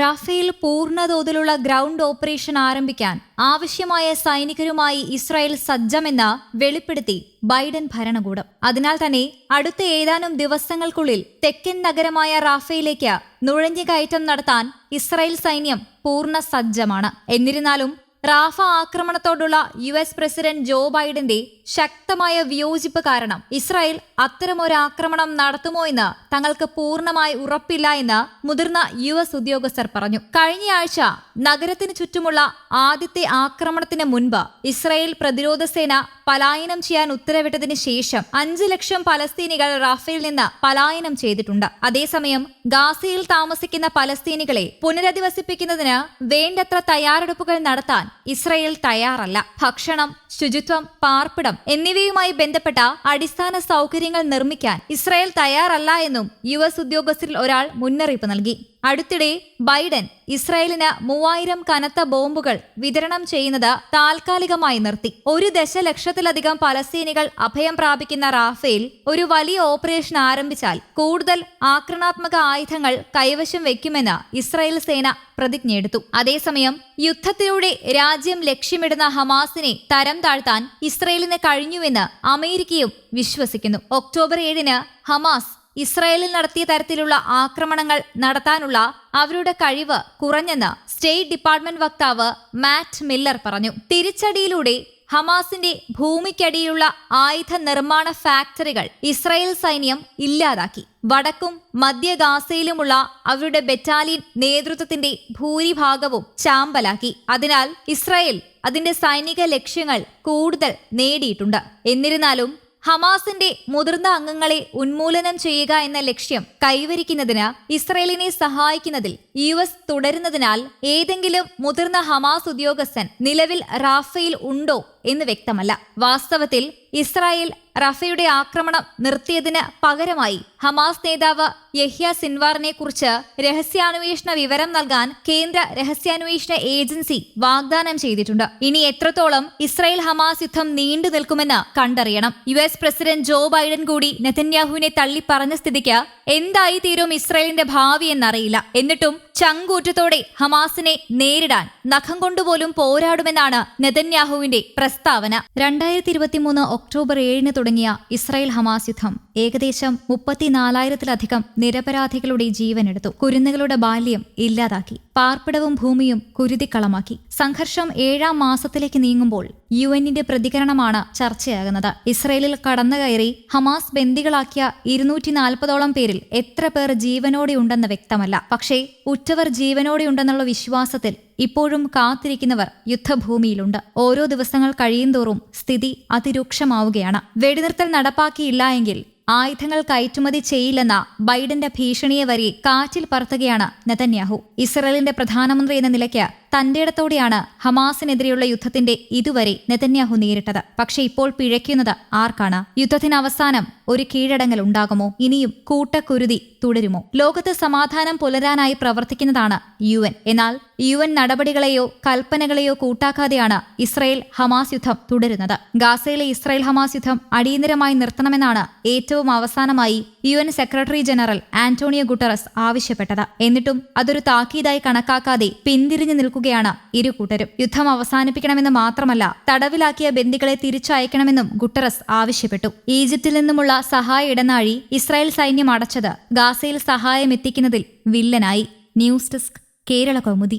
Rafale പൂർണതോതിലുള്ള ground operation ആരംഭിക്കാൻ ആവശ്യമായ സൈനികരുമായി Israel സജ്ജമെന്ന് വെളിപ്പെടുത്തി ബൈഡൻ ഭരണകൂടം. അതിനാൽ തന്നെ അടുത്ത ഏതാനും ദിവസങ്ങൾക്കുള്ളിൽ തെക്കൻ നഗരമായ റാഫയിലേക്ക് നുഴഞ്ഞുകയറ്റം നടത്താൻ ഇസ്രായേൽ സൈന്യം പൂർണ സജ്ജമാണ്. എന്നിരുന്നാലും റാഫ ആക്രമണത്തോടുള്ള യു എസ് പ്രസിഡന്റ് ജോ ബൈഡന്റെ ശക്തമായ വിയോജിപ്പ് കാരണം ഇസ്രായേൽ അത്തരമൊരു ആക്രമണം നടത്തുമോ എന്ന് തങ്ങൾക്ക് പൂർണമായി ഉറപ്പില്ല എന്ന് മുതിർന്ന യു എസ് ഉദ്യോഗസ്ഥർ പറഞ്ഞു. കഴിഞ്ഞയാഴ്ച നഗരത്തിന് ചുറ്റുമുള്ള ആദ്യത്തെ ആക്രമണത്തിന് മുൻപ് ഇസ്രായേൽ പ്രതിരോധ സേന പലായനം ചെയ്യാൻ ഉത്തരവിട്ടതിന് ശേഷം അഞ്ചു ലക്ഷം പലസ്തീനികൾ റാഫേൽ നിന്ന് പലായനം ചെയ്തിട്ടുണ്ട്. അതേസമയം ഗാസയിൽ താമസിക്കുന്ന പലസ്തീനികളെ പുനരധിവസിപ്പിക്കുന്നതിന് വേണ്ടത്ര തയ്യാറെടുപ്പുകൾ നടത്താൻ ഇസ്രയേൽ തയ്യാറല്ല. ഭക്ഷണം ശുചിത്വം പാർപ്പിടം എന്നിവയുമായി ബന്ധപ്പെട്ട അടിസ്ഥാന സൗകര്യങ്ങൾ നിർമ്മിക്കാൻ ഇസ്രയേൽ തയ്യാറല്ല എന്നും യു എസ് ഉദ്യോഗസ്ഥരിൽ ഒരാൾ മുന്നറിയിപ്പ് നൽകി. അടുത്തിടെ ബൈഡൻ ഇസ്രായേലിന് മൂവായിരം കനത്ത ബോംബുകൾ വിതരണം ചെയ്യുന്നത് താൽക്കാലികമായി നിർത്തി. ഒരു ദശലക്ഷത്തിലധികം പലസ്തീനികൾ അഭയം പ്രാപിക്കുന്ന റാഫേൽ ഒരു വലിയ ഓപ്പറേഷൻ ആരംഭിച്ചാൽ കൂടുതൽ ആക്രമണാത്മക ആയുധങ്ങൾ കൈവശം വയ്ക്കുമെന്ന് ഇസ്രായേൽ സേന പ്രതിജ്ഞയെടുത്തു അതേസമയം യുദ്ധത്തിലൂടെ രാജ്യം ലക്ഷ്യമിടുന്ന ഹമാസിനെ തരം താഴ്ത്താൻ ഇസ്രയേലിന് കഴിഞ്ഞുവെന്ന് അമേരിക്കയും വിശ്വസിക്കുന്നു. ഒക്ടോബർ ഏഴിന് ഹമാസ് ഇസ്രായേലിൽ നടത്തിയ തരത്തിലുള്ള ആക്രമണങ്ങൾ നടത്താനുള്ള അവരുടെ കഴിവ് കുറഞ്ഞെന്ന് സ്റ്റേറ്റ് ഡിപ്പാർട്ട്മെന്റ് വക്താവ് മാറ്റ് മില്ലർ പറഞ്ഞു. തിരിച്ചടിയിലൂടെ ഹമാസിന്റെ ഭൂമിക്കടിയിലുള്ള ആയുധ നിർമ്മാണ ഫാക്ടറികൾ ഇസ്രായേൽ സൈന്യം ഇല്ലാതാക്കി. വടക്കും മധ്യ ഗാസയിലുമുള്ള അവരുടെ ബറ്റാലിയൻ നേതൃത്വത്തിന്റെ ഭൂരിഭാഗവും ചാമ്പലാക്കി. അതിനാൽ ഇസ്രായേൽ അതിന്റെ സൈനിക ലക്ഷ്യങ്ങൾ കൂടുതൽ നേടിയിട്ടുണ്ട്. എന്നിരുന്നാലും ഹമാസിന്റെ മുതിർന്ന അംഗങ്ങളെ ഉന്മൂലനം ചെയ്യുക എന്ന ലക്ഷ്യം കൈവരിക്കുന്നതിന് ഇസ്രയേലിനെ സഹായിക്കുന്നതിൽ യു എസ് തുടരുന്നതിനാൽ ഏതെങ്കിലും മുതിർന്ന ഹമാസ് ഉദ്യോഗസ്ഥൻ നിലവിൽ റാഫയിൽ ഉണ്ടോ എന്ന് വ്യക്തമല്ല. വാസ്തവത്തിൽ ഇസ്രായേൽ റഫയുടെ ആക്രമണം നിർത്തിയതിന് പകരമായി ഹമാസ് നേതാവ് യഹ്യ സിൻവാറിനെ കുറിച്ച് രഹസ്യാന്വേഷണ വിവരം നൽകാൻ കേന്ദ്ര രഹസ്യാന്വേഷണ ഏജൻസി വാഗ്ദാനം ചെയ്തിട്ടുണ്ട്. ഇനി എത്രത്തോളം ഇസ്രായേൽ ഹമാസ് യുദ്ധം നീണ്ടു നിൽക്കുമെന്ന് കണ്ടറിയണം. U S president Joe Biden കൂടി നെതന്യാഹുവിനെ തള്ളി പറഞ്ഞ സ്ഥിതിക്ക് എന്തായി തീരും ഇസ്രായേലിന്റെ ഭാവി എന്നറിയില്ല. എന്നിട്ടും ചങ്കൂറ്റത്തോടെ ഹമാസിനെ നേരിടാൻ നഖം കൊണ്ടുപോലും പോരാടുമെന്നാണ് നെതന്യാഹുവിന്റെ പ്രസ്താവന. രണ്ടായിരത്തി ഇരുപത്തിമൂന്ന് ഒക്ടോബർ ഏഴിന് തുടങ്ങിയ ഇസ്രായേൽ ഹമാസ് യുദ്ധം ഏകദേശം മുപ്പത്തിനാലായിരത്തിലധികം നിരപരാധികളുടെ ജീവനെടുത്തു. കുരുന്നുകളുടെ ബാല്യം ഇല്ലാതാക്കി. പാർപ്പിടവും ഭൂമിയും കുരുതിക്കളമാക്കി. സംഘർഷം ഏഴാം മാസത്തിലേക്ക് നീങ്ങുമ്പോൾ യു എന്നിന്റെ പ്രതികരണമാണ് ചർച്ചയാകുന്നത്. ഇസ്രയേലിൽ കടന്നുകയറി ഹമാസ് ബന്ദികളാക്കിയ ഇരുന്നൂറ്റി നാൽപ്പതോളം പേരിൽ എത്ര പേർ ജീവനോടെ ഉണ്ടെന്ന് വ്യക്തമല്ല. പക്ഷേ ഉറ്റവർ ജീവനോടെ ഉണ്ടെന്നുള്ള വിശ്വാസത്തിൽ ഇപ്പോഴും കാത്തിരിക്കുന്നവർ യുദ്ധഭൂമിയിലുണ്ട്. ഓരോ ദിവസങ്ങൾ കഴിയുന്തോറും സ്ഥിതി അതിരൂക്ഷമാവുകയാണ്. വെടിനിർത്തൽ നടപ്പാക്കിയില്ല എങ്കിൽ ആയുധങ്ങൾ കയറ്റുമതി ചെയ്യില്ലെന്ന ബൈഡന്റെ ഭീഷണിയെ വരെ കാറ്റിൽ പറത്തുകയാണ് നെതന്യാഹു. ഇസ്രയേലിന്റെ പ്രധാനമന്ത്രി എന്ന നിലയ്ക്ക് തന്റേടത്തോടെയാണ് ഹമാസിനെതിരെയുള്ള യുദ്ധത്തിന്റെ ഇതുവരെ നെതന്യാഹു നേരിട്ടത്. പക്ഷേ ഇപ്പോൾ പിഴയ്ക്കുന്നത് ആർക്കാണ്? യുദ്ധത്തിന് അവസാനം ഒരു കീഴടങ്ങൽ ഉണ്ടാകുമോ? ഇനിയും കൂട്ടക്കുരുതി തുടരുമോ? ലോകത്ത് സമാധാനം പുലരാനായി പ്രവർത്തിക്കുന്നതാണ് യു എന്നാൽ യു എൻ നടപടികളെയോ കൽപ്പനകളെയോ കൂട്ടാക്കാതെയാണ് ഇസ്രയേൽ ഹമാസ് യുദ്ധം തുടരുന്നത്. ഗാസയിലെ ഇസ്രയേൽ ഹമാസ് യുദ്ധം അടിയന്തരമായി നിർത്തണമെന്നാണ് ഏറ്റവും അവസാനമായി U N secretary general Antonio Guterres ആവശ്യപ്പെട്ടത്. എന്നിട്ടും അതൊരു താക്കീതായി കണക്കാക്കാതെ പിന്തിരിഞ്ഞു നിൽക്കുകയാണ് ഇരു കൂട്ടരും. യുദ്ധം അവസാനിപ്പിക്കണമെന്ന് മാത്രമല്ല തടവിലാക്കിയ ബന്ദികളെ തിരിച്ചയക്കണമെന്നും ഗുട്ടറസ് ആവശ്യപ്പെട്ടു. ഈജിപ്തിൽ നിന്നുമുള്ള സഹായ ഇടനാഴി ഇസ്രായേൽ സൈന്യം അടച്ചത് ഗാസയിൽ സഹായം എത്തിക്കുന്നതിൽ വില്ലനായി. News desk Kerala Kaumudi.